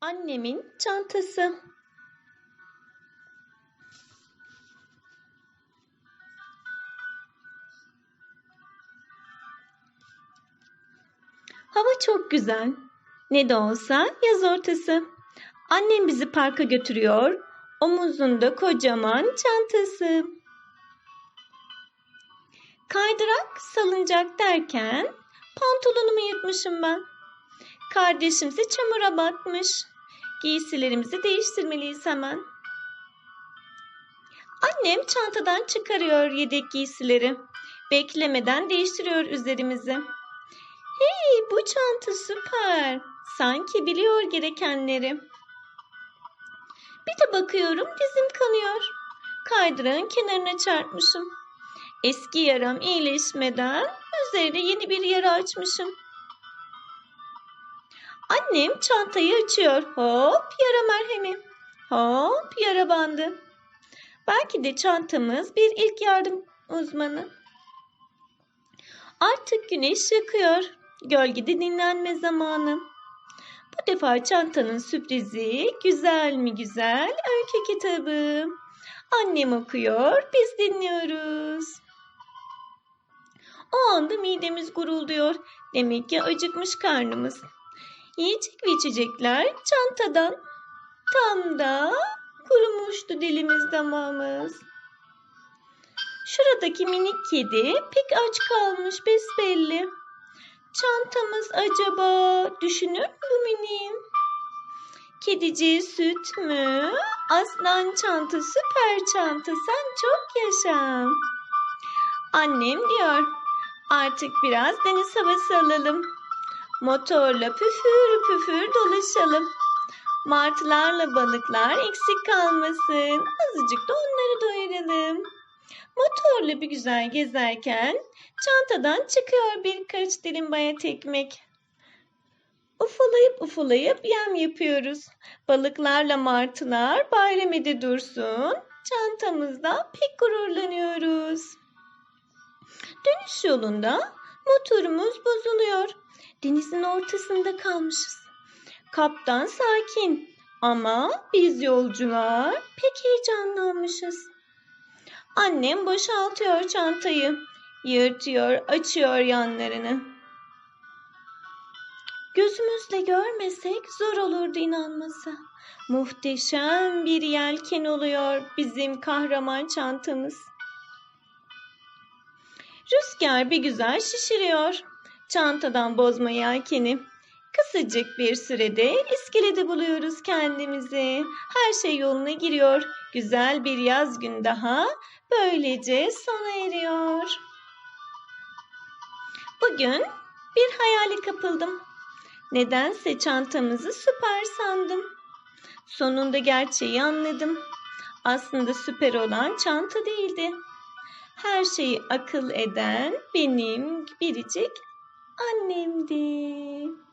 Annemin çantası. Hava çok güzel. Ne de olsa yaz ortası. Annem bizi parka götürüyor. Omuzunda kocaman çantası. Kaydırak, salıncak derken pantolonumu yırtmışım ben. Kardeşimse çamura batmış. Giysilerimizi değiştirmeliyiz hemen. Annem çantadan çıkarıyor yedek giysileri. Beklemeden değiştiriyor üzerimizi. Hey bu çanta süper. Sanki biliyor gerekenleri. Bir de bakıyorum dizim kanıyor. Kaydırağın kenarına çarpmışım. Eski yaram iyileşmeden üzerine yeni bir yara açmışım. Annem çantayı açıyor. Hop yara merhemi. Hop yara bandı. Belki de çantamız bir ilk yardım uzmanı. Artık güneş yakıyor. Gölgede dinlenme zamanı. Bu defa çantanın sürprizi güzel mi güzel öykü kitabı. Annem okuyor, biz dinliyoruz. O anda midemiz gurulduyor. Demek ki acıkmış karnımız. Yiyecek ve içecekler çantadan. Tam da kurumuştu dilimiz damağımız. Şuradaki minik kedi pek aç kalmış besbelli. Çantamız acaba düşünür mü bu miniğim? Kediciği süt mü? Aslan çanta süper çanta sen çok yaşa. Annem diyor artık biraz deniz havası alalım. Motorla püfür püfür dolaşalım. Martılarla balıklar eksik kalmasın. Azıcık da onları doyuralım. Motorla bir güzel gezerken çantadan çıkıyor birkaç dilim bayat ekmek. Ufulayıp ufulayıp yem yapıyoruz. Balıklarla martılar bayramede dursun. Çantamızda pek gururlanıyoruz. Dönüş yolunda motorumuz bozuluyor. Denizin ortasında kalmışız. Kaptan sakin ama biz yolcular pek heyecanlanmışız. Annem boşaltıyor çantayı. Yırtıyor, açıyor yanlarını. Gözümüzle görmesek zor olurdu inanması. Muhteşem bir yelken oluyor bizim kahraman çantamız. Rüzgar bir güzel şişiriyor. Çantadan bozma yelkeni. Kısacık bir sürede iskelede buluyoruz kendimizi. Her şey yoluna giriyor. Güzel bir yaz gün daha böylece sona eriyor. Bugün bir hayale kapıldım. Nedense çantamızı süper sandım. Sonunda gerçeği anladım. Aslında süper olan çanta değildi. Her şeyi akıl eden benim biricik annemdi.